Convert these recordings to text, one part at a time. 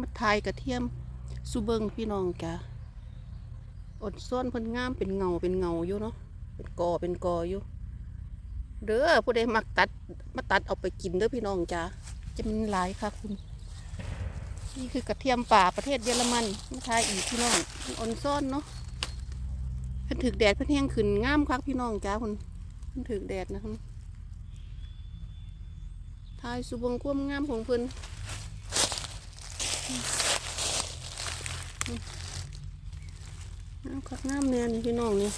มาทายกระเทียมสุเบิงพี่น้องจ้ะอดซ้อนเพิ่นงามเป็นเงาเป็นเงาอยู่เนาะเป็นกอเป็นกออยู่ เด้อผู้ใดมักตัดมาตัดเอาไปกินเด้อพี่น้องจ้ะจะมันหลายค่ะคุณ นี่คือกระเทียมป่าประเทศเยอรมันมาทายอีกพี่น้องอ่อนซ้อนเนาะเพิ่นถึกแดดเพิ่นแห้งขึ้นงามคักพี่น้องจ้าคุณเพิ่นถึกแดดนะคุณทายสุบงความงามของเพิ่น งามคักงามเนี่นี่พี่น้องนี่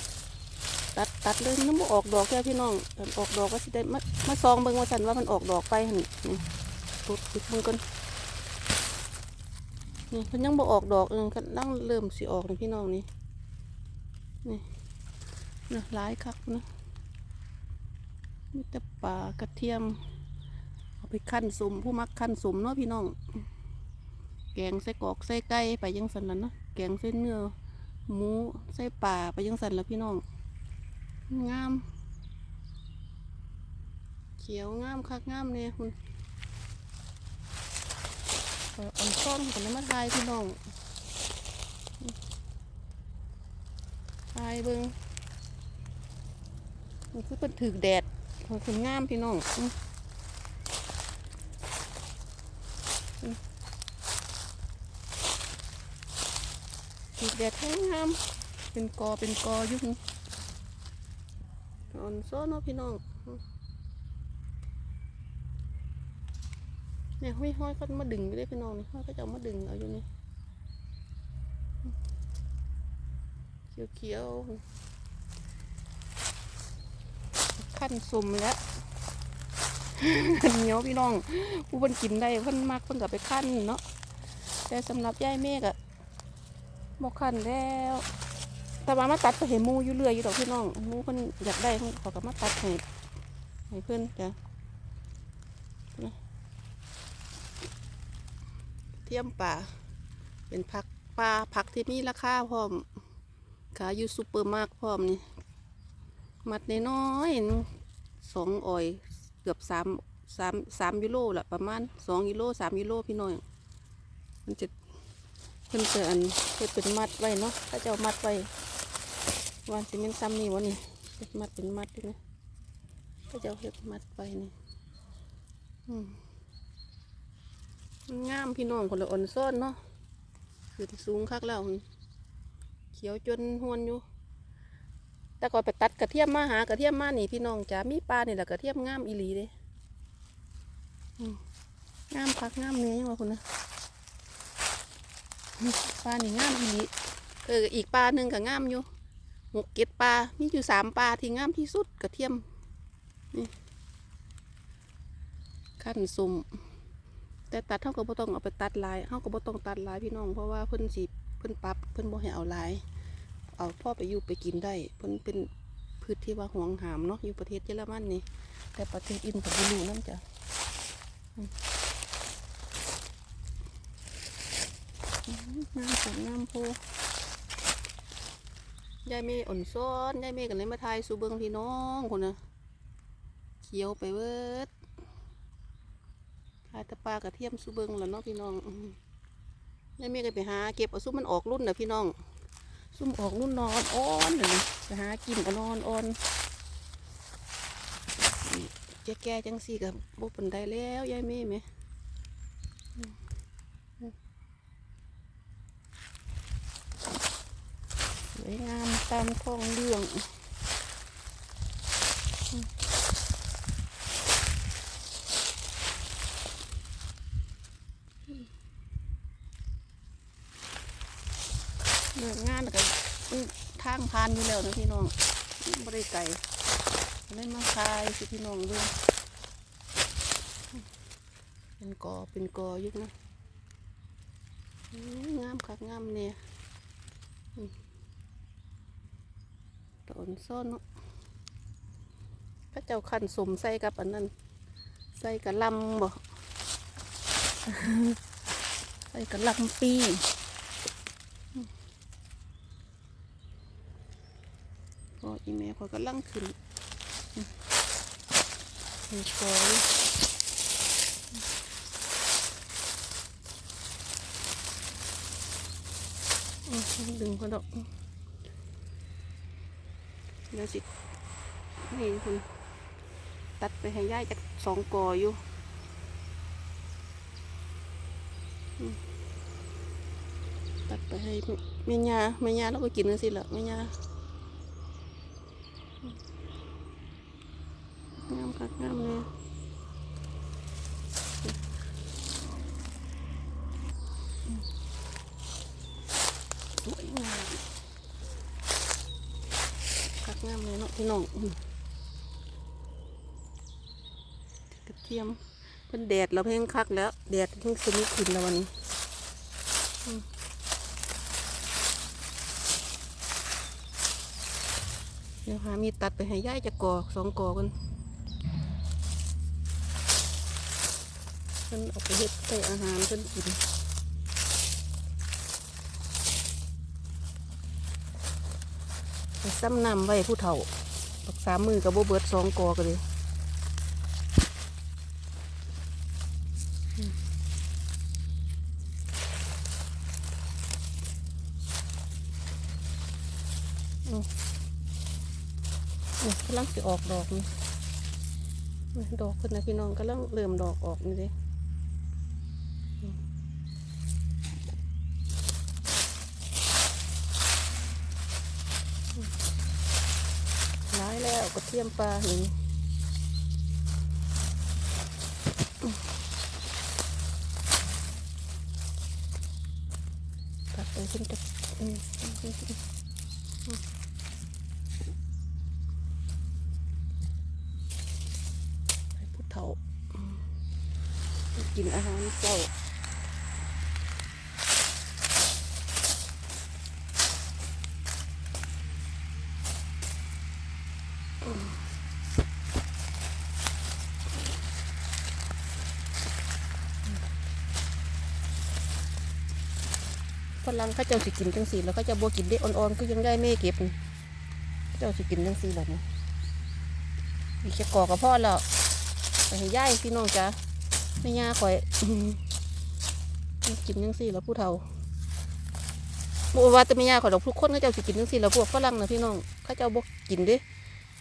ตัดตัดเลยน้ำบ่ออกดอกแค่พี่น้องออกดอกก็สิได้มามาซองเบิ่งว่าสันว่ามันออกดอกไปหันนี่ตุดติดมันก่อนนี่เพิ่นยังบ่ออกดอกเองก็นั่งเริ่มสิออกนี่พี่น้องนี่นี่นะหลายคักนะมีแต่ป่ากระเทียมเอาไปขั้นสมผู้มักขั้นสมเนาะพี่น้อง แกงใส่กรอกใส่ไก่ไปยังสันแล้วเนาะแกงใส่เนื้อหมูใส่ป่าไปยังสันแล้วพี่น้อง งาม เขียวงามคักงามเนี่ยคุณเอ่อนซ่อนกันแล้วมาทายพี่น้องทายเบิงมันคือเป็นถือแดดมันคืองามพี่น้องอื้ออื้อ ถือแดดแห้งงามเป็นกอเป็นกอยุ่งอ่อนซ่อนเนาะพี่น้องเนี่ยห้อยห้อยก็มาดึงไปได้พี่น้องนี่ห้อยก็จะเอามาดึงเอาอยู่นี่เขียวเขียวขั้นสุ่มแล้วเหนียวพี่น้องผู้คนกินได้เพิ่นมักเพิ่นกับไปขั้นเนาะแต่สำหรับยายเมฆอะ บกขันแล้ว แต่ว่ามาตัดไปเห็นมูอยู่เรื่อยอยู่ดอกพี่น้องมูเพิ่นอยากได้เพิ่นขาก็มาตัดให้ให้เพิ่นจ้ะเทียมป่า เป็นผักปลาผักที่มีราคาพร้อมขายอยู่ซูเปอร์มาร์ทพร้อมนี่มัดน้อยสองออยเกือบสามสามสามยูโรละประมาณสองยูโรสามยูโรพี่น้อย มันจะ เพิ่นจะอันเพิ่นเป็นมัดไว้เนาะถ้าจะเอามัดไว้วันซีเมนต์ซ้ำนี่วะนี่เฮ็ดมัดเป็นมัดด้วยนะถ้าจะเอาเฮ็ดมัดไว้นี่อืมงามพี่น้องคนละอ่อนซ้อนเนาะคือสูงคักแล้วหั่นเขียวจนหวนอยู่ แต่ก่อนไปตัดกระเทียมมาหากระเทียมมานี่พี่น้องจ๋ามีปลาเนี่ยแหละกระเทียมงามอีหลีเลยงามพักงามเนื้อยังวะคุณนะ ปลานี่งามอีหลีเอออีกปลาหนึ่งก็งามอยู่หกเก็ดปลามีอยู่สามปลาที่งามที่สุดกระเทียมนี่ขั้นสุ่มแต่ตัดเท่ากับบ่ต้องเอาไปตัดลายเท่ากับบ่ต้องตัดลายพี่น้องเพราะว่าเพิ่นสิเพิ่นปับเพิ่นบ่ให้เอาลาย เอาพ่อไปอยู่ไปกินได้เพิ่นเป็นพืชที่ว่าห่วงหามเนาะอยู่ประเทศเยอรมันนี่แต่ประเทศอินกับบุรูนั่นจ้ะอืมอืม งามสวยงามโพยายเมย์อ่อนซ้อนยายเมย์กันเลยมาทายสู่เบิงพี่น้องคนนะเขียวไปเวิร์ดทายตะปลากระเทียมสู่เบิงแล้วเนาะพี่น้องยายเมย์ก็ไปหาเก็บเอาซุปมันออกรุ่นนะพี่น้อง ซุ่มออกนุ่นนอนอ่อนเดี๋ยไปหากินเอานอนอ่อนแก่แก่จังสี่กับบุปันได้แล้วยายเม่ไหมอืมอืมส วยงามตามท้องเรื่องอืมเลิกงานก็อื้อทางพานอยู่แล้วนะพี่น้องไม่ได้ไก่เล่นมาคายสิพี่น้องดูเป็นกอเป็นกอยุกนะงามคักงามเนี่ย ตอนซ่อนเนาะพระเจ้าขันสมใส่กับอันนั้น ใส่กับลำบ่ใส่กับลำปีพออีเมลเขาก็ลังขึ้นมีคอยดึงเขาดก เดี๋ยวสินี่คุณตัดไปให้ย่ายจากสองกออยู่ตัดไปให้เม่ยาเม่ยาแล้วก็กินนั่นสิละเม่ยางามคักงามเลยอืมสวยงามคัก งามเลยเนาะพี่น้องกระเทียมเพิ่นแดดเราเพ่งคักแล้วแดดเพิ่งสนิทขึ้นแล้ววันนี้เดี๋ยวหามีตัดไปให้ย่ายจะกอกสองกอกันเพิ่นเอาไปเฮ็ดใส่อาหารเพิ่นกิน ไป ซ้ำนำไว้ผู้เฒ่าปักสามมือกับโบเบิร์ดสองกอกันเลยอืมอืมนี่กำลังจะออกดอกนี่นี่ดอกคนนะพี่น้องกำลังเริ่มดอกออกนี่เลยอืมร้ายแล้ว กระเทียมปลาหนึ่งตัดไปขึ้นจะอืมอืมอืมอืมอืมให้ผู้เฒ่าอืมกินอาหารเจ้า ฝรั่งเขาเจ้าสิกินจังสีแล้วเขาจะบ่กินได้อ่อนๆก็ยังได้แม่เก็บนี่เจ้าสิกินจังสีแบบนี้มีแค่กอกับพ่อแล้วไปให้ย่ายพี่น้องจ้ะไม่ย่าข่อยกินจังสีแล้วผู้เฒ่าบ่ว่าแต่ไม่ย่าข่อยดอกทุกคนเขาเจ้าสิกินจังสีแล้วพวกฝรั่งนะพี่น้องเขาเจ้าบ่กินด้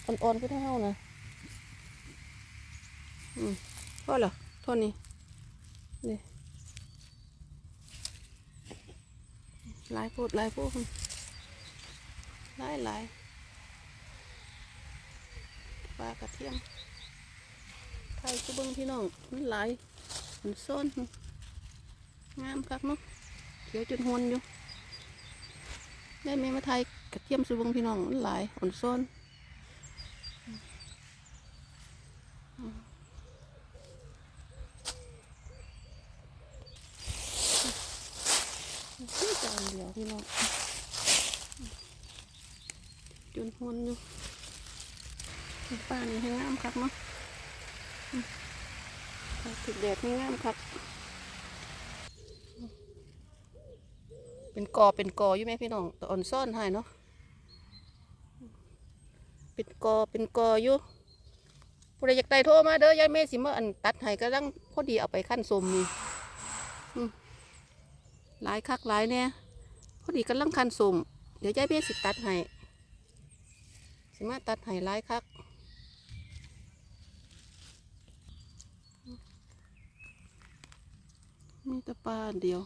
อ่อนๆก็ได้เฮานะอืมพอเหรอโทษนี่นี่หลายโพดหลายโพดหลายหลายปลากระเทียมไทยกูเบิ้งพี่น้องมันหลายมันซ่อนงามคักเนาะเขียวจนหวนอยู่ได้แม่มาไทยกระเทียมสูเบิ้งพี่น้องมันหลายอ่อนซ่อน นี่จานเดียวพี่น้องจนหวนอยู่ป้านี่ให้งามคักเนาะถึกแดดให้งามคักเป็นกอเป็นกออยู่ไหมพี่น้องแต่อ่อนซ่อนให้เนาะเป็นกอเป็นกออยู่ผู้ใดอยากได้โทรมาเด้อยายเมสิมาอันตัดให้ก็ลังพอดีเอาไปขั้นสมนี่ หลายคักหลายเนี่ยพอดีกำลังคันสุ่มเดี๋ยวยายเมสิตัดให้สิมาตัดให้หลายคักมีแต่ปลานเดียว